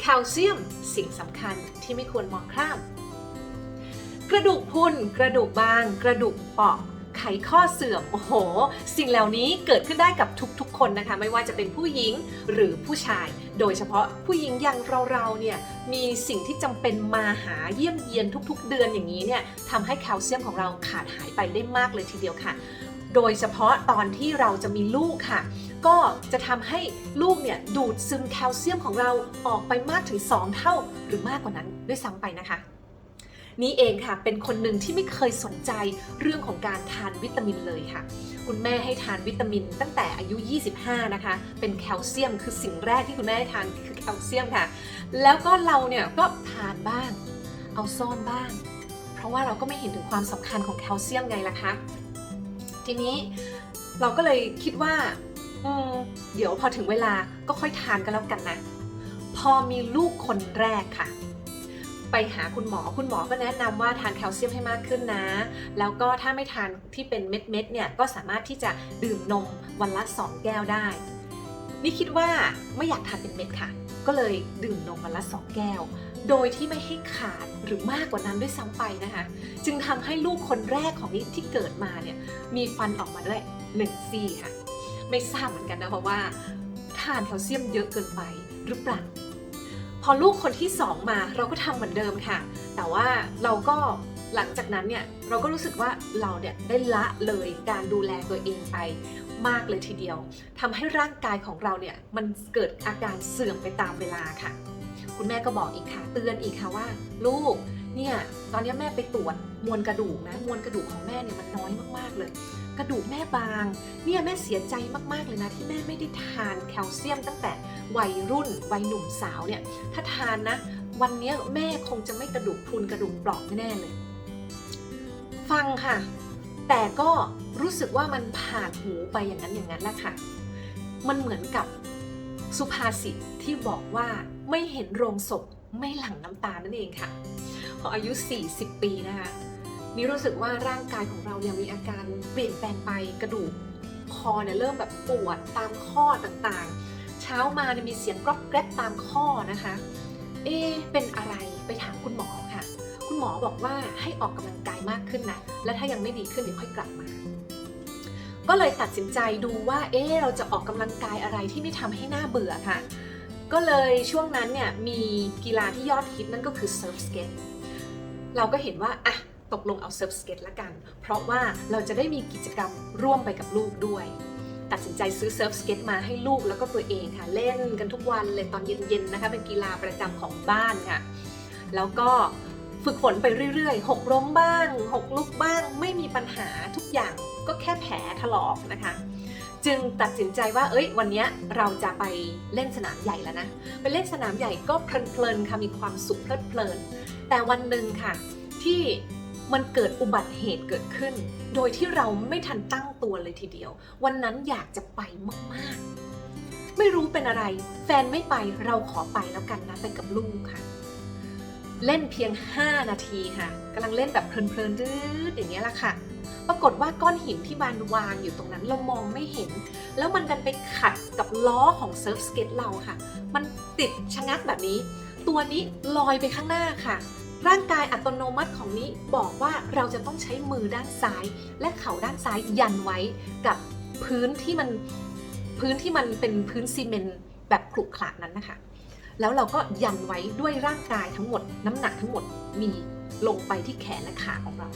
แคลเซียมสิ่งสำคัญที่ไม่ควรมองข้าม กระดูกพรุนกระดูกบาง กระดูกเปราะไขข้อเสื่อม โอ้โห สิ่งเหล่านี้เกิดขึ้นได้กับทุกๆ คนนะคะ ไม่ว่าจะเป็นผู้หญิงหรือผู้ชาย โดยเฉพาะผู้หญิงอย่างเราๆ เนี่ย มีสิ่งที่จำเป็นมาหาเยี่ยมเยียนทุกๆ เดือนอย่างนี้เนี่ยทำให้แคลเซียมของเราขาดหายไปได้มากเลยทีเดียวค่ะ โดยเฉพาะตอนที่เราจะมีลูกค่ะ ก็จะทำให้ลูกเนี่ยดูดซึมแคลเซียมของเราออกไปมากถึง 2 เท่าหรือมากกว่านั้นด้วยซ้ำไปนะคะนี่เองค่ะ เป็นคนหนึ่งที่ไม่เคยสนใจเรื่องของการทานวิตามินเลยค่ะ คุณแม่ให้ทานวิตามินตั้งแต่อายุ 25 นะคะ เป็นแคลเซียมคือสิ่งแรกที่คุณแม่ให้ทานคือแคลเซียมค่ะ แล้วก็เราเนี่ยก็ทานบ้าง เอาซ่อนบ้าง เพราะว่าเราก็ไม่เห็นถึงความสำคัญของแคลเซียมไงล่ะคะ ทีนี้ เราก็เลยคิดว่าอืมเดี๋ยวพอถึงเวลาก็ค่อยทานกันแล้วกันนะ พอมีลูกคนแรกค่ะ ไปหาคุณหมอคุณหมอก็แนะนำว่าทานแคลเซียมให้มากขึ้นนะ แล้วก็ถ้าไม่ทานที่เป็นเม็ดๆเนี่ยก็สามารถที่จะดื่มนมวันละ 2 แก้วได้ นี่คิดว่าไม่อยากทานเป็นเม็ดค่ะ ก็เลยดื่มนมวันละ 2 แก้ว โดยที่ไม่ให้ขาดหรือมากกว่านั้นด้วยซ้ำไปนะคะ จึงทำให้ลูกคนแรกของนิดที่เกิดมาเนี่ยมีฟันออกมาด้วยหนึ่งซี่ค่ะ ไม่ทราบเหมือนกันนะเพราะว่าทานแคลเซียมเยอะเกินไปหรือเปล่า พอลูกคนที่สองมาเราก็ทำเหมือนเดิมค่ะ แต่ว่าเราก็หลังจากนั้นเนี่ยเราก็รู้สึกว่าเราเนี่ยได้ละเลยการดูแลตัวเองไปมากเลยทีเดียวทำให้ร่างกายของเราเนี่ยมันเกิดอาการเสื่อมไปตามเวลาค่ะ คุณแม่ก็บอกอีกค่ะ เตือนอีกค่ะว่า ลูกเนี่ยตอนนี้แม่ไปตรวจมวลกระดูกนะมวลกระดูกของแม่เนี่ยมันน้อยมากๆเลย กระดูกแม่บางเนี่ยแม่เสียใจมากๆเลยนะ ที่แม่ไม่ได้ทานแคลเซียมตั้งแต่วัยรุ่นวัยหนุ่มสาวเนี่ยถ้าทานนะ วันนี้แม่คงจะไม่กระดูกพรุนกระดูกเปราะแน่เลย ฟังค่ะ แต่ก็รู้สึกว่ามันผ่านหูไปอย่างนั้นอย่างนั้นแหละค่ะ มันเหมือนกับ สุภาษิตที่บอกว่าไม่เห็นโรงศพไม่หลั่งน้ำตานั่นเองค่ะ พออายุ 40 ปีนะคะนี่รู้สึกว่าร่างกายของเรายังมีอาการเปลี่ยนแปลงไปกระดูกคอเนี่ยเริ่มแบบปวดตามข้อต่างๆ เช้ามาเนี่ยมีเสียงกรอบแกรบตามข้อนะคะ เอะเป็นอะไรไปถามคุณหมอค่ะ คุณหมอบอกว่าให้ออกกำลังกายมากขึ้นนะ และถ้ายังไม่ดีขึ้นเดี๋ยวค่อยกลับมา ก็เลยตัดสินใจดูว่า เอ๊เราจะออกกำลังกายอะไรที่ไม่ทำให้หน้าเบื่อค่ะ ก็เลยช่วงนั้นเนี่ยมีกีฬาที่ยอดฮิตนั่นก็คือเซิร์ฟสเก็ต เราก็เห็นว่าอะตกลงเอาเซิร์ฟสเก็ตละกัน เพราะว่าเราจะได้มีกิจกรรมร่วมไปกับลูกด้วย ตัดสินใจซื้อเซิร์ฟสเก็ตมาให้ลูกแล้วก็ตัวเองค่ะ เล่นกันทุกวันเลยตอนเย็นๆนะคะ เป็นกีฬาประจำของบ้านค่ะ แล้วก็ ฝึกฝนไปเรื่อยๆ หกล้มบ้าง หกลุกบ้าง ไม่มีปัญหาทุกอย่างก็แค่แผลถลอกนะคะ จึงตัดสินใจว่า เอ้ย วันนี้เราจะไปเล่นสนามใหญ่แล้วนะ ไปเล่นสนามใหญ่ก็เพลินๆค่ะ มีความสุขเพลิดเพลิน แต่วันหนึ่งค่ะ ที่มันเกิดอุบัติเหตุเกิดขึ้น โดยที่เราไม่ทันตั้งตัวเลยทีเดียว วันนั้นอยากจะไปมากๆ ไม่รู้เป็นอะไร แฟนไม่ไปเราขอไปแล้วกันนะไปกับลูกค่ะ เล่นเพียง 5 นาทีค่ะกำลังเล่นแบบเพลินๆดื้ออย่างเงี้ยแหละค่ะ ปรากฏว่าก้อนหินที่บานวางอยู่ตรงนั้นเรามองไม่เห็น แล้วมันดันไปขัดกับล้อของเซิร์ฟสเก็ตเราค่ะ มันติดชะงักแบบนี้ ตัวนี้ลอยไปข้างหน้าค่ะ ร่างกายอัตโนมัติของนี้บอกว่าเราจะต้องใช้มือด้านซ้าย และเข่าด้านซ้ายยันไว้กับพื้นที่มันพื้นที่มันเป็นพื้นซีเมนต์แบบขรุขระนั้นนะคะ แล้วเราก็ยันไว้ด้วยร่างกายทั้งหมด น้ำหนักทั้งหมดมีลงไปที่แขนและขาของเรา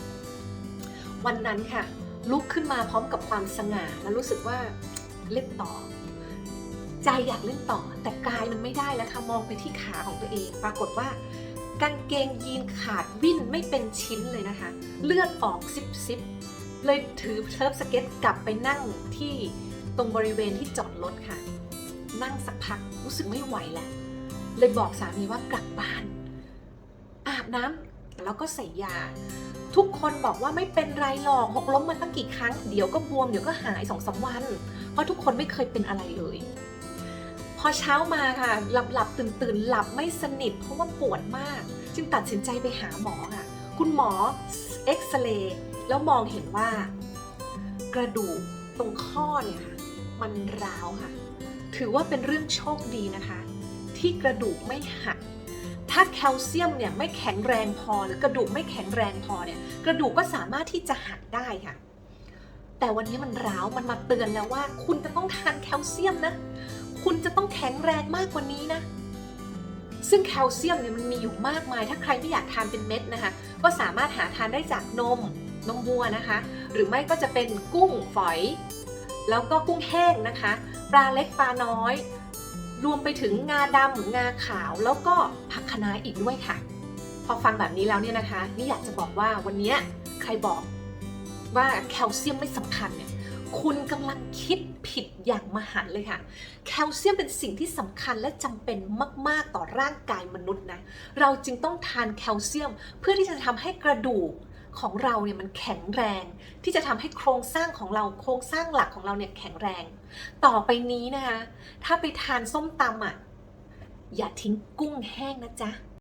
วันนั้นค่ะ ลุกขึ้นมาพร้อมกับความสง่าและรู้สึกว่าเล่นต่อ ใจอยากเล่นต่อ แต่กายมันไม่ได้แล้วค่ะมองไปที่ขาของตัวเอง ปรากฏว่ากางเกงยีนขาดวิ่นไม่เป็นชิ้นเลยนะคะ เลือดออกซิบซิบเลยถือเทิร์ฟสเก็ตกลับไปนั่งที่ตรงบริเวณที่จอดรถค่ะ นั่งสักพักรู้สึกไม่ไหวแล้ว เลยบอกสามีว่ากลับบ้าน อาบน้ำแล้วก็ใส่ยา ทุกคนบอกว่าไม่เป็นไรหรอกหกล้มมาตั้งกี่ครั้ง เดี๋ยวก็บวมเดี๋ยวก็หายสองสามวัน เพราะทุกคนไม่เคยเป็นอะไรเลย พอเช้ามาค่ะ หลับหลับตื่นตื่นหลับไม่สนิท เพราะว่าปวดมาก จึงตัดสินใจไปหาหมอค่ะ คุณหมอเอ็กซเรย์แล้วมองเห็นว่า กระดูกตรงข้อเนี่ยค่ะมันร้าวค่ะ ถือว่าเป็นเรื่องโชคดีนะคะ ที่กระดูกไม่หัก ถ้าแคลเซียมเนี่ยไม่แข็งแรงพอหรือกระดูกไม่แข็งแรงพอเนี่ยกระดูกก็สามารถที่จะหักได้ค่ะแต่วันนี้มันร้าวมันมาเตือนแล้วว่า คุณจะต้องทานแคลเซียมนะ คุณจะต้องแข็งแรงมากกว่านี้นะ ซึ่งแคลเซียมเนี่ยมันมีอยู่มากมาย ถ้าใครไม่อยากทานเป็นเม็ดนะคะ ก็สามารถหาทานได้จากนมนมวัวนะคะ หรือไม่ก็จะเป็นกุ้งฝอย แล้วก็กุ้งแห้งนะคะ ปลาเล็กปลาน้อย รวมไปถึงงาดำงาขาวแล้วก็ผักคะน้าอีกด้วยค่ะ พอฟังแบบนี้แล้วเนี่ยนะคะ นี่อยากจะบอกว่าวันนี้ใครบอกว่าแคลเซียมไม่สำคัญเนี่ยคุณกำลังคิดผิดอย่างมหันเลยค่ะ แคลเซียมเป็นสิ่งที่สำคัญและจำเป็นมาก ๆ ต่อร่างกายมนุษย์นะ เราจึงต้องทานแคลเซียมเพื่อที่จะทำให้กระดูก ของเราเนี่ยมันแข็งแรง ที่จะทำให้โครงสร้างของเราโครงสร้างหลักของเราเนี่ยแข็งแรง ต่อไปนี้นะคะ ถ้าไปทานส้มตำอะอย่าทิ้งกุ้งแห้งนะจ๊ะ